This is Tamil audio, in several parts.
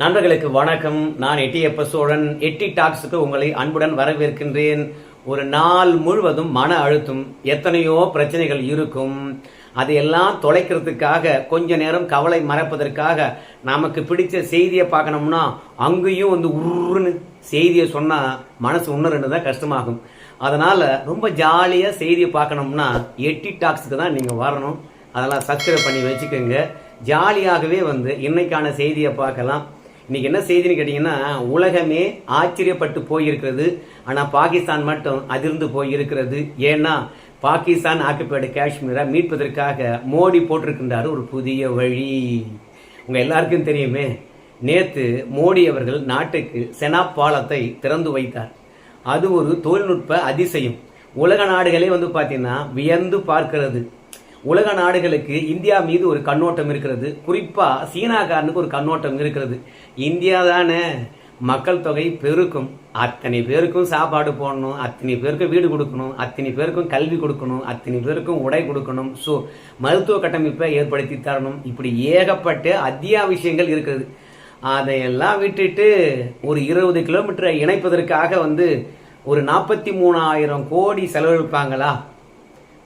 நண்பர்களுக்கு வணக்கம். நான் எட்டியப்ப சோழன். எட்டி டாக்ஸுக்கு உங்களை அன்புடன் வரவேற்கின்றேன். ஒரு நாள் முழுவதும் மன அழுத்தம். எத்தனையோ பிரச்சனைகள் இருக்கும். அதையெல்லாம் தொலைக்கிறதுக்காக கொஞ்ச நேரம் கவலை மறப்பதற்காக நமக்கு பிடிச்ச செய்தியை பார்க்கணும்னா அங்கேயும் வந்து உருன்னு செய்தியை சொன்னால் மனசு ஒன்று ரெண்டு தான் கஷ்டமாகும். அதனால் ரொம்ப ஜாலியாக செய்தியை பார்க்கணும்னா எட்டி டாக்ஸுக்கு தான் நீங்கள் வரணும். அதெல்லாம் சப்ஸ்கிரைப் பண்ணி வச்சுக்கோங்க. ஜாலியாகவே வந்து இன்னைக்கான செய்தியை பார்க்கலாம். இன்னைக்கு என்ன செய்தின்னு கேட்டீங்கன்னா உலகமே ஆச்சரியப்பட்டு போயிருக்கிறது. ஆனா பாகிஸ்தான் மட்டும் அதிர்ந்து போயிருக்கிறது. ஏன்னா பாகிஸ்தான் ஆக்குப்பேடு காஷ்மீரை மீட்பதற்காக மோடி போட்டிருக்கின்றார் ஒரு புதிய வழி. உங்க எல்லாருக்கும் தெரியுமே நேத்து மோடி அவர்கள் நாட்டுக்கு செனா பாலத்தை திறந்து வைத்தார். அது ஒரு தொழில்நுட்ப அதிசயம். உலக நாடுகளே வந்து பார்த்தீங்கன்னா வியந்து பார்க்கிறது. உலக நாடுகளுக்கு இந்தியா மீது ஒரு கண்ணோட்டம் இருக்கிறது. குறிப்பாக சீனாக்காரனுக்கு ஒரு கண்ணோட்டம் இருக்கிறது. இந்தியா தானே மக்கள் தொகை பெருக்கும். அத்தனை பேருக்கும் சாப்பாடு போடணும் அத்தனை பேருக்கும் வீடு கொடுக்கணும் அத்தனை பேருக்கும் கல்வி கொடுக்கணும் அத்தனை பேருக்கும் உடை கொடுக்கணும். ஸோ மருத்துவ கட்டமைப்பை ஏற்படுத்தி தரணும். இப்படி ஏகப்பட்ட அத்தியாவசியங்கள் இருக்குது அதையெல்லாம் விட்டுட்டு ஒரு இருபது கிலோமீட்டரை இணைப்பதற்காக வந்து ஒரு நாற்பத்தி மூணாயிரம் கோடி செலவழிப்பாங்களா?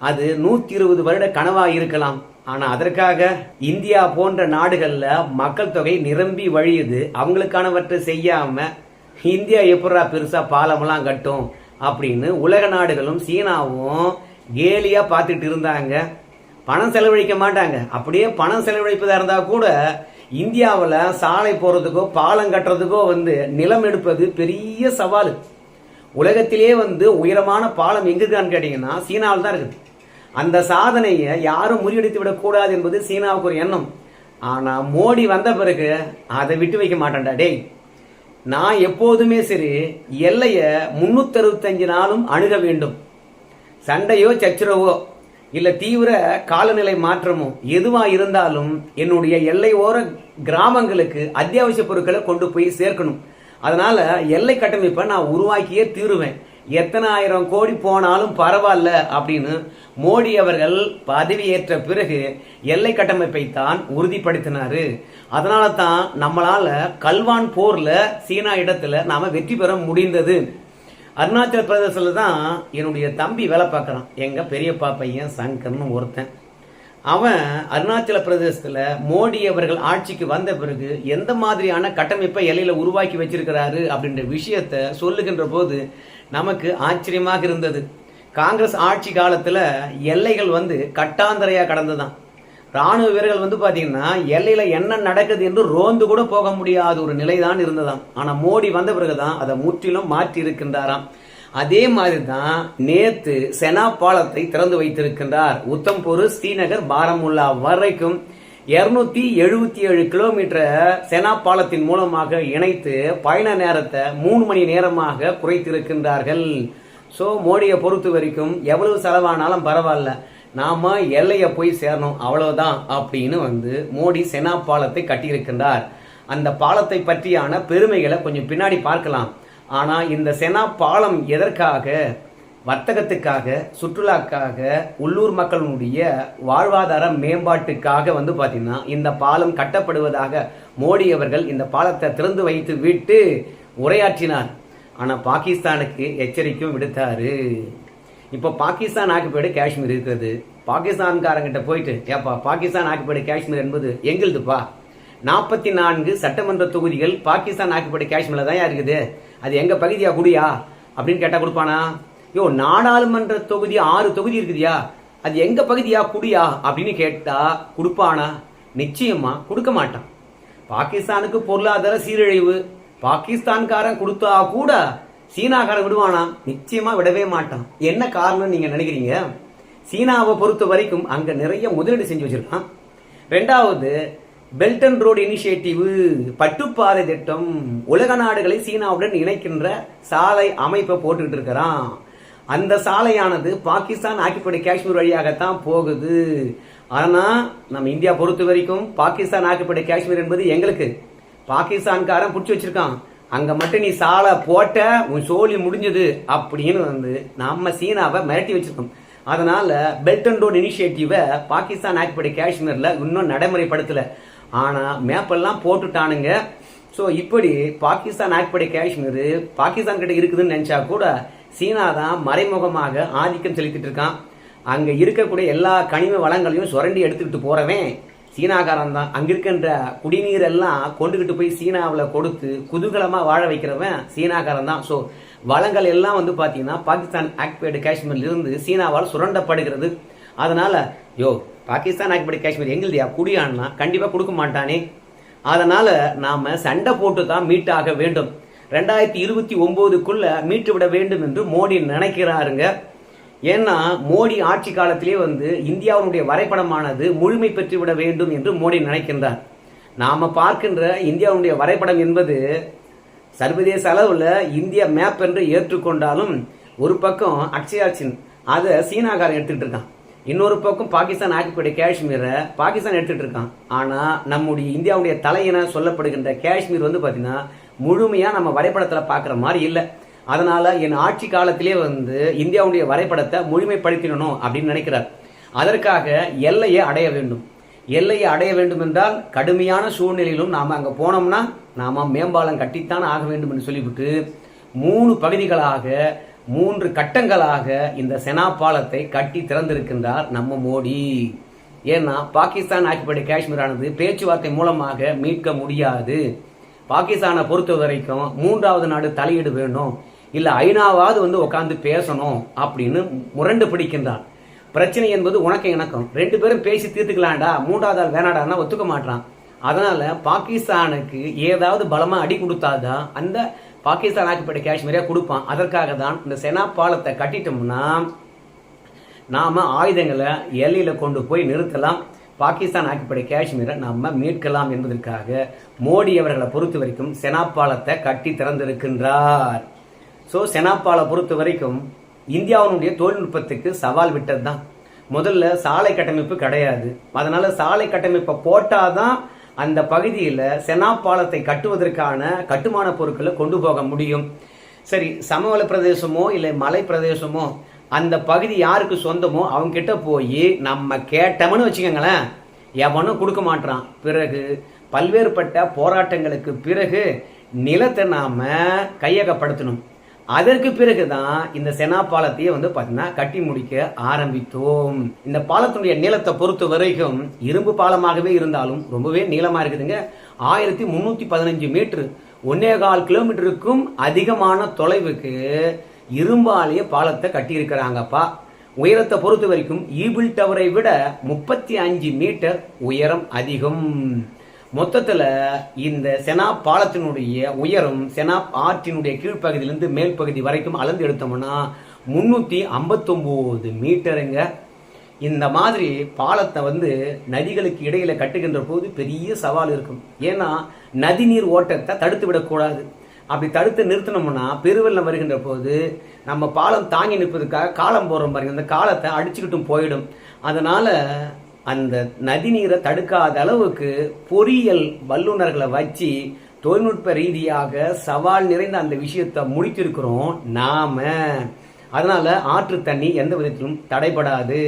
அது நூத்தி இருபது வருட கனவா இருக்கலாம். ஆனா அதற்காக இந்தியா போன்ற நாடுகள்ல மக்கள் தொகை நிரம்பி வழியுது. அவங்களுக்கானவற்றை செய்யாம இந்தியா எப்படா பெருசா பாலமெல்லாம் கட்டும் அப்படின்னு உலக நாடுகளும் சீனாவும் கேலியா பார்த்துட்டு இருந்தாங்க. பணம் செலவழிக்க மாட்டாங்க. அப்படியே பணம் செலவழிப்பதா இருந்தா கூட இந்தியாவில் சாலை போறதுக்கோ பாலம் கட்டுறதுக்கோ வந்து நிலம் எடுப்பது பெரிய சவால். உலகத்திலே வந்து உயரமான பாலம் எங்கு இருக்கான்னு கேட்டீங்கன்னா சீனாவில் தான் இருக்குது. அந்த சாதனையை யாரும் முறியடித்து விடக்கூடாது என்பது சீனாவுக்கு ஒரு எண்ணம். ஆனால் மோடி வந்த பிறகு அதை விட்டு வைக்க மாட்டேன்டா டேய். நான் எப்போதுமே சரி எல்லையை முன்னூத்தி அறுபத்தஞ்சு நாளும் அணுக வேண்டும். சண்டையோ சச்சரவோ இல்லை தீவிர காலநிலை மாற்றமோ எதுவாக இருந்தாலும் என்னுடைய எல்லையோர கிராமங்களுக்கு அத்தியாவசிய பொருட்களை கொண்டு போய் சேர்க்கணும். அதனால எல்லை கட்டமைப்பை நான் உருவாக்கியே தீருவேன். எத்தனை ஆயிரம் கோடி போனாலும் பரவாயில்ல அப்படின்னு மோடி அவர்கள் பதவியேற்ற பிறகு எல்லை கட்டமைப்பை தான் உறுதிப்படுத்தினாரு. அதனால தான் நம்மளால கல்வான் போர்ல சீனா இடத்துல நாம வெற்றி பெற முடிந்தது. அருணாச்சல பிரதேசத்தில் தான் என்னுடைய தம்பி வேலை பார்க்குறான். எங்கள் பெரியப்பா பையன் சங்கர்னு ஒருத்தன். அவன் அருணாச்சல பிரதேசத்தில் மோடி அவர்கள் ஆட்சிக்கு வந்த பிறகு எந்த மாதிரியான கட்டமைப்பை எல்லையில் உருவாக்கி வச்சிருக்கிறாரு அப்படின்ற விஷயத்த சொல்லுகின்ற போது நமக்கு ஆச்சரியமாக இருந்தது. காங்கிரஸ் ஆட்சி காலத்தில் எல்லைகள் வந்து கட்டாந்தரையாக கடந்துதான் ராணுவ வீரர்கள் வந்து பார்த்தீங்கன்னா எல்லையில் என்ன நடக்குது என்று ரோந்து கூட போக முடியாத ஒரு நிலைதான் இருந்ததாம். ஆனால் மோடி வந்த பிறகு தான் அதை முற்றிலும் மாற்றி இருக்கின்றாராம் அதே மாதிரி தான் நேத்து செனா பாலத்தை திறந்து வைத்திருக்கின்றார். உத்தம்பூர் ஸ்ரீநகர் பாரமுல்லா வரைக்கும் இருநூத்தி எழுபத்தி ஏழு கிலோமீட்டர் செனா பாலத்தின் மூலமாக இணைத்து பயண நேரத்தை மூணு மணி நேரமாக குறைத்திருக்கின்றார்கள். ஸோ மோடியை பொறுத்த வரைக்கும் எவ்வளவு செலவானாலும் பரவாயில்ல. நாம எல்லையை போய் சேரணும் அவ்வளவுதான் அப்படின்னு வந்து மோடி செனா பாலத்தை கட்டியிருக்கின்றார். அந்த பாலத்தை பற்றியான பெருமைகளை கொஞ்சம் பின்னாடி பார்க்கலாம். ஆனால் இந்த செனா பாலம் எதற்காக வர்த்தகத்துக்காக சுற்றுலாக்காக உள்ளூர் மக்களுடைய வாழ்வாதார மேம்பாட்டுக்காக வந்து பார்த்திங்கன்னா இந்த பாலம் கட்டப்படுவதாக மோடி அவர்கள் இந்த பாலத்தை திறந்து வைத்து விட்டு உரையாற்றினார். ஆனால் பாகிஸ்தானுக்கு எச்சரிக்கையும் விடுத்தாரு. இப்போ பாகிஸ்தான் ஆக்குப்பேடு காஷ்மீர் இருக்கிறது. பாகிஸ்தான்காரங்கிட்ட போயிட்டு ஏப்பா பாகிஸ்தான் ஆக்குப்பேடு காஷ்மீர் என்பது எங்களுதுப்பா? நாற்பத்தி நான்கு சட்டமன்ற தொகுதிகள் பாகிஸ்தான் ஆக்குப்பேடு காஷ்மீரில் தான் இருக்குது. அது எங்கள் பகுதியா குடியா? அப்படின்னு கேட்டால் கொடுப்பானா யோ நாடாளுமன்ற தொகுதி ஆறு தொகுதி இருக்குதியா அது எங்கள் பகுதியா குடியா? அப்படின்னு கேட்டால் கொடுப்பானா நிச்சயமாக கொடுக்க மாட்டான். பாகிஸ்தானுக்கு பொருளாதார சீரழிவு பாகிஸ்தான்காரன் கொடுத்தா கூட சீனாக்காரன் விடுவானா? நிச்சயமாக விடவே மாட்டான். என்ன காரணம்னு நீங்கள் நினைக்கிறீங்க? சீனாவை பொறுத்த வரைக்கும் அங்கே நிறைய முதலீடு செஞ்சு வச்சுருக்கான். ரெண்டாவது பெல்ட் அண்ட் ரோடு இனிஷியேட்டிவ் பட்டுப்பாதை திட்டம் உலக நாடுகளை சீனாவுடன் இணைக்கின்ற சாலை அமைப்பை போட்டுக்கிட்டு இருக்கிறான். அந்த சாலையானது பாகிஸ்தான் ஆக்கிப்படி காஷ்மீர் வழியாகத்தான் போகுது. ஆனா நம்ம இந்தியா பொறுத்த வரைக்கும் பாகிஸ்தான் ஆக்கிப்படி காஷ்மீர் என்பது எங்களுக்கு. பாகிஸ்தான்காரன் பிடிச்சி வச்சிருக்கான். அங்க மட்டும் நீ சாலை போட்ட உன் சோழி முடிஞ்சது அப்படின்னு வந்து நம்ம சீனாவை மிரட்டி வச்சிருக்கோம். அதனால பெல்ட் அண்ட் ரோட் இனிஷியேட்டிவை பாகிஸ்தான் ஆக்கிப்படி காஷ்மீர்ல இன்னும் நடைமுறைப்படுத்தலை. ஆனால் மேப்பெல்லாம் போட்டுட்டானுங்க. ஸோ இப்படி பாகிஸ்தான் ஆக்படி காஷ்மீர் பாகிஸ்தான் கிட்ட இருக்குதுன்னு நினச்சா கூட சீனா தான் மறைமுகமாக ஆதிக்கம் செலுத்திட்டு இருக்கான். அங்கே இருக்கக்கூடிய எல்லா கனிம வளங்களையும் சுரண்டி எடுத்துக்கிட்டு போகிறவன் சீனாக்காரன் தான். அங்கே இருக்கின்ற குடிநீர் எல்லாம் கொண்டுகிட்டு போய் சீனாவில் கொடுத்து குதூகலமாக வாழ வைக்கிறவன் சீனாக்காரன் தான். ஸோ வளங்கள் எல்லாம் வந்து பார்த்தீங்கன்னா பாகிஸ்தான் ஆக்பேடு காஷ்மீர்லேருந்து சீனாவால் சுரண்டப்படுகிறது. அதனால் யோ பாகிஸ்தான் ஆக்பேடு காஷ்மீர் எங்களுதியா குடியான்னா கண்டிப்பாக கொடுக்க மாட்டானே. அதனால் நாம் சண்டை போட்டு தான் மீட் ஆக வேண்டும். ரெண்டாயிரத்தி இருபத்தி ஒம்போதுக்குள்ளே மீட்டு விட வேண்டும் என்று மோடி நினைக்கிறாருங்க. ஏன்னா மோடி ஆட்சி காலத்திலே வந்து இந்தியாவுடைய வரைபடமானது முழுமை பெற்று விட வேண்டும் என்று மோடி நினைக்கின்றார். நாம் பார்க்கின்ற இந்தியாவுடைய வரைபடம் என்பது சர்வதேச அளவில் இந்திய மேப் என்று ஏற்றுக்கொண்டாலும் ஒரு பக்கம் அக்ஷயா சின் அதை சீனாக்காரன் எடுத்துக்கிட்டு இருக்கான். இன்னொரு பக்கம் பாகிஸ்தான் ஆக்கக்கூடிய காஷ்மீரை பாகிஸ்தான் எடுத்துட்டு இருக்கான். ஆனால் நம்முடைய இந்தியாவுடைய தலையென சொல்லப்படுகின்ற காஷ்மீர் வந்து பார்த்தீங்கன்னா முழுமையாக நம்ம வரைபடத்தில் பார்க்குற மாதிரி இல்லை. அதனால் என் ஆட்சி காலத்திலே வந்து இந்தியாவுடைய வரைபடத்தை முழுமைப்படுத்திடணும் அப்படின்னு நினைக்கிறார். அதற்காக எல்லையை அடைய வேண்டும். எல்லையை அடைய வேண்டும் என்றால் கடுமையான சூழ்நிலையிலும் நாம் அங்கே போனோம்னா நாம் மேம்பாலம் கட்டித்தான் ஆக வேண்டும் என்று சொல்லிவிட்டு மூணு பகுதிகளாக மூன்று கட்டங்களாக இந்த செனா பாலத்தை கட்டி திறந்திருக்கின்றார் நம்ம மோடி. ஏன்னா பாகிஸ்தான் ஆக்கிப்பட்ட காஷ்மீரானது பேச்சுவார்த்தை மூலமாக மீட்க முடியாது. பாகிஸ்தானை பொறுத்த வரைக்கும் மூன்றாவது நாடு தலையீடு வேணும். இல்லை ஐநாவாவது வந்து உட்காந்து பேசணும் அப்படின்னு முரண்டு பிடிக்கின்றான் பிரச்சனை என்பது உனக்கு எனக்கும். ரெண்டு பேரும் பேசி தீர்த்துக்கலாம்டா. மூன்றாவது ஆள் வேணாடான்னா ஒத்துக்க மாட்டான். அதனால பாகிஸ்தானுக்கு ஏதாவது பலமா அடி கொடுத்தாதான் அந்த பாகிஸ்தான் ஆக்கப்பட்ட காஷ்மீரை கொடுப்பான். அதற்காக தான் இந்த செனா பாலத்தை கட்டிட்டோம்னா நாம் ஆயுதங்களை எல்லையில் கொண்டு போய் நிறுத்தலாம். பாகிஸ்தான் ஆக்கப்பட்ட காஷ்மீரை நம்ம மீட்கலாம் என்பதற்காக மோடி அவர்களை பொறுத்த வரைக்கும் செனாப்பாலத்தை கட்டி திறந்திருக்கின்றார். ஸோ செனாப்பாலை பொறுத்த வரைக்கும் இந்தியாவினுடைய தொழில்நுட்பத்துக்கு சவால் விட்டது தான் முதல்ல சாலை கட்டமைப்பு கிடையாது. அதனால் சாலை கட்டமைப்பை போட்டால் தான் அந்த பகுதியில் செனாப்பாலத்தை கட்டுவதற்கான கட்டுமான பொருட்களை கொண்டு போக முடியும். சரி சமவெள பிரதேசமோ இல்லை மலை பிரதேசமோ அந்த பகுதி யாருக்கு சொந்தமோ அவங்கிட்ட போய் நம்ம கேட்டோம்னு வச்சுக்கோங்களேன் எவனும் கொடுக்க மாட்டான் பிறகு பல்வேறுபட்ட போராட்டங்களுக்கு பிறகு நிலத்தை நாம் கையகப்படுத்தணும். அதற்கு பிறகுதான் இந்த செனா பாலத்தையே வந்து பார்த்தீங்கன்னா கட்டி முடிக்க ஆரம்பித்தோம். இந்த பாலத்தினுடைய நீளத்தை பொறுத்த வரைக்கும் இரும்பு பாலமாகவே இருந்தாலும் ரொம்பவே நீளமா இருக்குதுங்க. ஆயிரத்தி முன்னூத்தி பதினஞ்சு மீட்டர் ஒன்னே கால் கிலோமீட்டருக்கும் அதிகமான தொலைவுக்கு இரும்பாலேயே பாலத்தை கட்டியிருக்கிறாங்கப்பா. உயரத்தை பொறுத்த வரைக்கும் ஈபிள் டவரை விட முப்பத்தி அஞ்சு மீட்டர் உயரம் அதிகம். மொத்தத்தில் இந்த செனா பாலத்தினுடைய உயரம் செனா ஆற்றினுடைய கீழ்ப்பகுதியிலிருந்து மேல் பகுதி வரைக்கும் அளந்து எடுத்தோம்னா முந்நூற்றி ஐம்பத்தொம்போது மீட்டருங்க. இந்த மாதிரி பாலத்தை வந்து நதிகளுக்கு இடையில கட்டுகின்ற போது பெரிய சவால் இருக்கும். ஏன்னா நதிநீர் ஓட்டத்தை தடுத்து விடக்கூடாது அப்படி தடுத்து நிறுத்தினோம்னா பெருவெள்ளம் வருகின்ற போது நம்ம பாலம் தாங்கி நிற்பதுக்காக காலம் போகிறோம் பாருங்க. அந்த காலத்தை அடிச்சுக்கிட்டும் போயிடும். அதனால அந்த நதி நீரை தடுக்காத அளவுக்கு பொறியியல் வல்லுநர்களை வச்சு தொழில்நுட்ப ரீதியாக சவால் நிறைந்த அந்த விஷயத்தை முடித்திருக்கிறோம் நாம. அதனால ஆற்று தண்ணி எந்த விதத்திலும் தடைபடாது.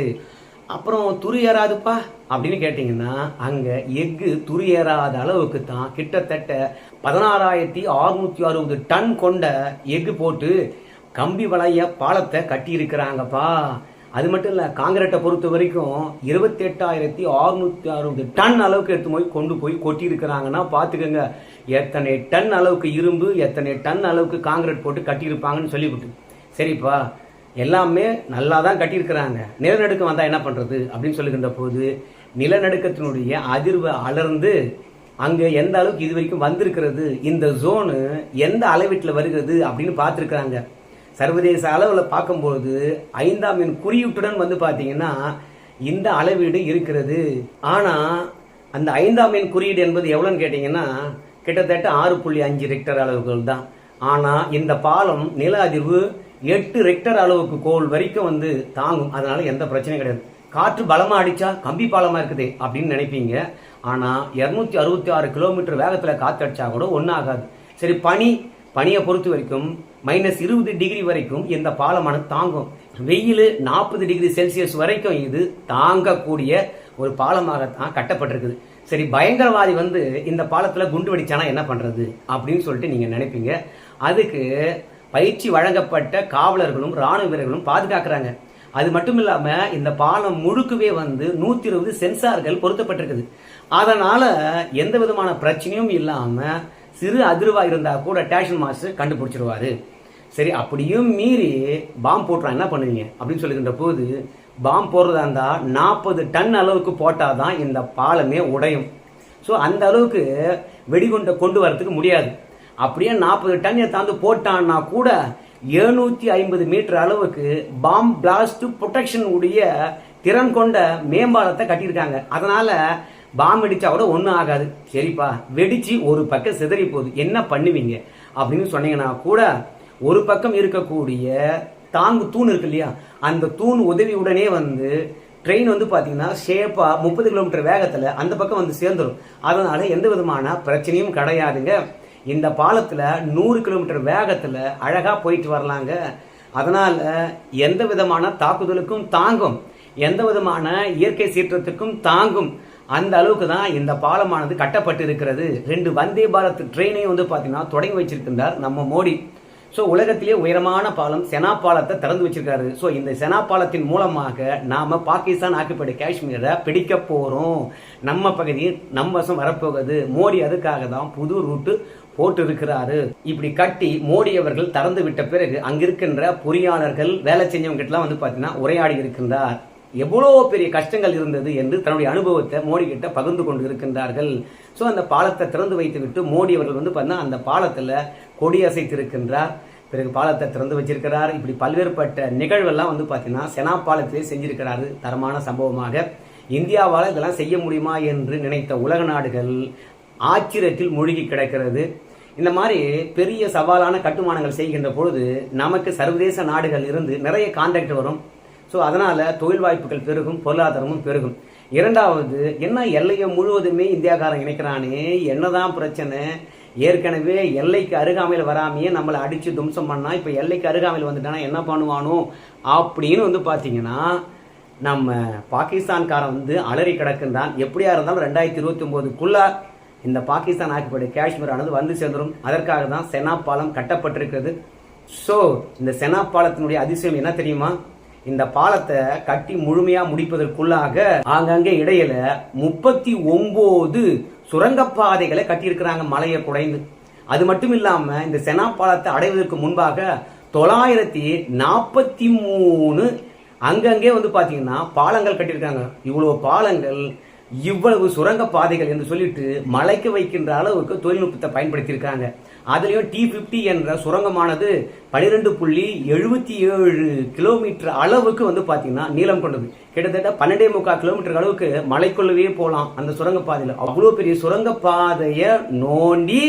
அப்புறம் துரு ஏறாதுப்பா அப்படின்னு கேட்டீங்கன்னா அங்க எஃகு துரு ஏறாத அளவுக்கு தான் கிட்டத்தட்ட பதினாறாயிரத்தி அறுநூத்தி அறுபது டன் கொண்ட எஃகு போட்டு கம்பி வளைய பாலத்தை கட்டியிருக்கிறாங்கப்பா. அது மட்டும் இல்லை காங்கிரட்டை பொறுத்த வரைக்கும் இருபத்தெட்டாயிரத்தி அறுநூத்தி அறுபது டன் அளவுக்கு எடுத்து போய் கொண்டு போய் கொட்டியிருக்கிறாங்கன்னா பார்த்துக்கோங்க எத்தனை டன் அளவுக்கு இரும்பு எத்தனை டன் அளவுக்கு காங்கிரட் போட்டு கட்டியிருப்பாங்கன்னு சொல்லிவிட்டு. சரிப்பா எல்லாமே நல்லா தான் கட்டியிருக்கிறாங்க. நிலநடுக்கம் வந்தால் என்ன பண்ணுறது அப்படின்னு சொல்லுகின்ற போது நிலநடுக்கத்தினுடைய அதிர்வு அலர்ந்து அங்கே எந்த அளவுக்கு இது வரைக்கும் வந்திருக்கிறது இந்த ஜோனு எந்த அளவீட்டில் வருகிறது அப்படின்னு பார்த்துருக்குறாங்க. சர்வதேச அளவில் பார்க்கும்போது ஐந்தாம் எண் குறியீட்டுடன் வந்து பார்த்தீங்கன்னா இந்த அளவீடு இருக்கிறது. ஆனால் அந்த ஐந்தாம் எண் குறியீடு என்பது எவ்வளோன்னு கேட்டிங்கன்னா கிட்டத்தட்ட ஆறு புள்ளி அஞ்சு ரெக்டர் அளவுகள் தான். ஆனால் இந்த பாலம் நில அதிர்வு எட்டு ரெக்டர் அளவுக்கு கோல் வரைக்கும் வந்து தாங்கும். அதனால் எந்த பிரச்சனையும் கிடையாது. காற்று பலமாக அடித்தா கம்பி பாலமாக இருக்குது அப்படின்னு நினைப்பீங்க. ஆனால் இரநூத்தி அறுபத்தி ஆறு கிலோமீட்டர் வேகத்தில் காற்று அடித்தா கூட ஒன்றும் ஆகாது. சரி பனி பனியை பொறுத்த வரைக்கும் மைனஸ் இருபது டிகிரி வரைக்கும் இந்த பாலமானது தாங்கும். வெயில் நாற்பது டிகிரி செல்சியஸ் வரைக்கும் இது தாங்கக்கூடிய ஒரு பாலமாகத்தான் கட்டப்பட்டிருக்குது. சரி பயங்கரவாதி வந்து இந்த பாலத்தில் குண்டு வெடிச்சானா என்ன பண்ணுறது அப்படின்னு சொல்லிட்டு நீங்கள் நினைப்பீங்க. அதுக்கு பயிற்சி வழங்கப்பட்ட காவலர்களும் ராணுவ வீரர்களும் பாதுகாக்கிறாங்க. அது மட்டும் இல்லாமல் இந்த பாலம் முழுக்கவே வந்து நூற்றி இருபது சென்சார்கள் பொருத்தப்பட்டிருக்குது. அதனால் எந்த விதமான பிரச்சனையும் இல்லாமல் சிறு அதிர்வா இருந்தா கூட டேஷன் மாஸ்டர் கண்டுபிடிச்சிருவாரு. சரி அப்படியும் மீறி பாம் போட்டுறான் என்ன பண்ணுவீங்க? அப்படின்னு சொல்லுகின்ற போது பாம் போடுறதா இருந்தால் நாற்பது டன் அளவுக்கு போட்டாதான் இந்த பாலமே உடையும். ஸோ அந்த அளவுக்கு வெடிகுண்டை கொண்டு வரதுக்கு முடியாது. அப்படியே நாற்பது டன் தாந்து போட்டான்னா கூட எழுநூற்றி ஐம்பது மீட்டர் அளவுக்கு பாம் பிளாஸ்ட் ப்ரொடெக்ஷன் உடைய திறன் கொண்ட மேம்பாலத்தை கட்டியிருக்காங்க. அதனால பாம் வெடிச்சா கூட ஒன்றும் ஆகாது. சரிப்பா வெடிச்சு ஒரு பக்கம் சிதறி போகுது. என்ன பண்ணுவீங்க? அப்படின்னு சொன்னீங்கன்னா கூட ஒரு பக்கம் இருக்கக்கூடிய தாங்கு தூண் இருக்கு இல்லையா? அந்த தூண் உதவியுடனே வந்து ட்ரெயின் வந்து பார்த்தீங்கன்னா ஷேப்பாக முப்பது கிலோமீட்டர் வேகத்தில் அந்த பக்கம் வந்து சேர்ந்துடும் அதனால எந்த விதமான பிரச்சனையும் கிடையாதுங்க. இந்த பாலத்தில் நூறு கிலோமீட்டர் வேகத்தில் அழகாக போயிட்டு வரலாங்க. அதனால் எந்த விதமான தாக்குதலுக்கும் தாங்கும். எந்த விதமான இயற்கை சீற்றத்துக்கும் தாங்கும். அந்த அளவுக்கு தான் இந்த பாலமானது கட்டப்பட்டு இருக்கிறது ரெண்டு வந்தே பாரத் ட்ரெயினையும் வந்து பார்த்தீங்கன்னா தொடங்கி வச்சிருக்கின்றார் நம்ம மோடி. ஸோ உலகத்திலே உயரமான பாலம் செனா பாலத்தை திறந்து வச்சிருக்காரு. ஸோ இந்த செனா பாலத்தின் மூலமாக நாம பாகிஸ்தான் ஆக்குப்பட்ட காஷ்மீரை பிடிக்க போறோம். நம்ம பகுதி நம்ம வசம் வரப்போகுது. மோடி அதுக்காக தான் புது ரூட்டு போட்டு இருக்கிறாரு இப்படி கட்டி மோடி அவர்கள் திறந்து விட்ட பிறகு அங்கிருக்கின்ற பொறியாளர்கள் வேலை செஞ்சவங்க கிட்டலாம் வந்து பார்த்தீங்கன்னா உரையாடி இருக்கின்றார். எவ்வளோ பெரிய கஷ்டங்கள் இருந்தது என்று தன்னுடைய அனுபவத்தை மோடி கிட்ட பகிர்ந்து கொண்டு இருக்கின்றார்கள் ஸோ அந்த பாலத்தை திறந்து வைத்து விட்டு மோடி அவர்கள் வந்து பார்த்தீங்கன்னா அந்த பாலத்தில் கொடி அசைத்திருக்கின்றார். பிறகு பாலத்தை திறந்து வச்சிருக்கிறார். இப்படி பல்வேறுபட்ட நிகழ்வெல்லாம் வந்து பார்த்தீங்கன்னா செனா பாலத்திலே செஞ்சிருக்கிறாரு தரமான சம்பவமாக. இந்தியாவால் இதெல்லாம் செய்ய முடியுமா என்று நினைத்த உலக நாடுகள் ஆச்சரியத்தில் மூழ்கி கிடக்கிறது. இந்த மாதிரி பெரிய சவாலான கட்டுமானங்கள் செய்கின்ற பொழுது நமக்கு சர்வதேச நாடுகள் இருந்து நிறைய கான்டாக்ட் வரும். ஸோ அதனால் தொழில் வாய்ப்புகள் பெருகும் பொருளாதாரமும் பெருகும். இரண்டாவது என்ன எல்லையை முழுவதுமே இந்தியாக்காரன் இணைக்கிறானே? என்னதான் பிரச்சனை? ஏற்கனவே எல்லைக்கு அருகாமையில் வராமையே நம்மளை அடித்து தும்சம் பண்ணால் இப்போ எல்லைக்கு அருகாமையில் வந்துட்டானா என்ன பண்ணுவானோ? அப்படின்னு வந்து பார்த்தீங்கன்னா நம்ம பாகிஸ்தான்காரன் வந்து அலறி கிடக்குந்தான் எப்படியா இருந்தாலும் ரெண்டாயிரத்தி இருபத்தி ஒம்போதுக்குள்ளே இந்த பாகிஸ்தான் ஆக்கப்பட்ட காஷ்மீர் ஆனது வந்து சேர்ந்துடும் அதற்காக தான் செனா பாலம் கட்டப்பட்டிருக்கிறது. ஸோ இந்த செனா பாலத்தினுடைய அதிசயம் என்ன தெரியுமா? இந்த பாலத்தை கட்டி முழுமையா முடிப்பதற்குள்ளாக ஆங்காங்கே இடையில முப்பத்தி ஒன்பது சுரங்கப்பாதைகளை கட்டியிருக்கிறாங்க மலையை குடைந்து. அது மட்டும் இல்லாம இந்த செனா பாலத்தை அடைவதற்கு முன்பாக தொள்ளாயிரத்தி நாற்பத்தி மூணு அங்கங்கே வந்து பாத்தீங்கன்னா பாலங்கள் கட்டியிருக்காங்க. இவ்வளவு பாலங்கள் இவ்வளவு சுரங்க பாதைகள் என்று சொல்லிட்டு மலைக்கு வைக்கின்ற அளவுக்கு தொழில்நுட்பத்தை பயன்படுத்தியிருக்காங்க. அதுலேயும் டி ஃபிஃப்டி என்ற சுரங்கமானது பனிரெண்டு புள்ளி எழுபத்தி ஏழு கிலோமீட்டர் அளவுக்கு வந்து பார்த்தீங்கன்னா நீளம் கொண்டது. கிட்டத்தட்ட பன்னெண்டே முக்கால் கிலோமீட்டர் அளவுக்கு மலைக்குள்ளவே போகலாம் அந்த சுரங்கப்பாதையில் அவ்வளோ பெரிய சுரங்கப்பாதையை நோண்டி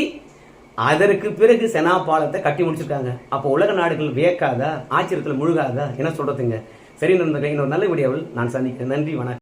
அதற்கு பிறகு செனா பாலத்தை கட்டி முடிச்சிருக்காங்க. அப்போ உலக நாடுகள் வியக்காதா? ஆச்சரியத்தில் முழுகாதா? என்ன சொல்கிறதுங்க சரி நண்பர்களே இன்னொரு நல்ல வீடியோவில் நான் சந்திக்கிறேன். நன்றி வணக்கம்.